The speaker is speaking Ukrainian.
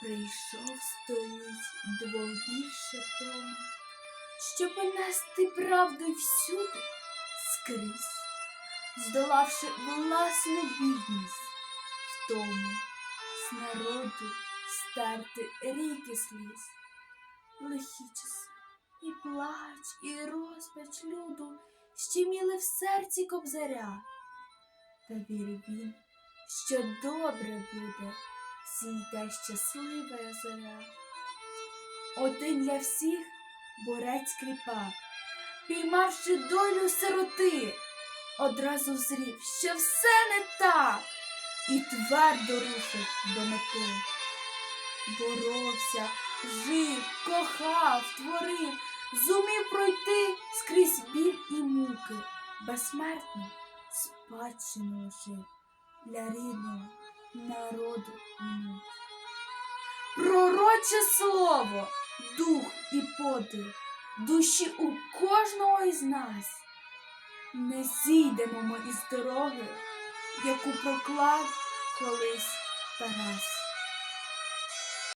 Прийшов століть двох більше тому, щоб понести правду всюди скрізь, здолавши власну бідність, в тому з народу стерти ріки сліз, лихі часи, і плач, і розпач люду щеміли в серці кобзаря. Та вірив він, що добре буде, зійде щаслива зоря. Один для всіх борець кріпак, піймавши долю сироти, одразу зрів, що все не так, і твердо рушив до мети. Боровся, жив, кохав, творив, зумів пройти скрізь біль і муки, безсмертно спадщину лишив для рідного народу муть. Пророче слово, дух і подих, душі у кожного із нас. Не зійдемо ми із дороги, яку проклав колись Тарас.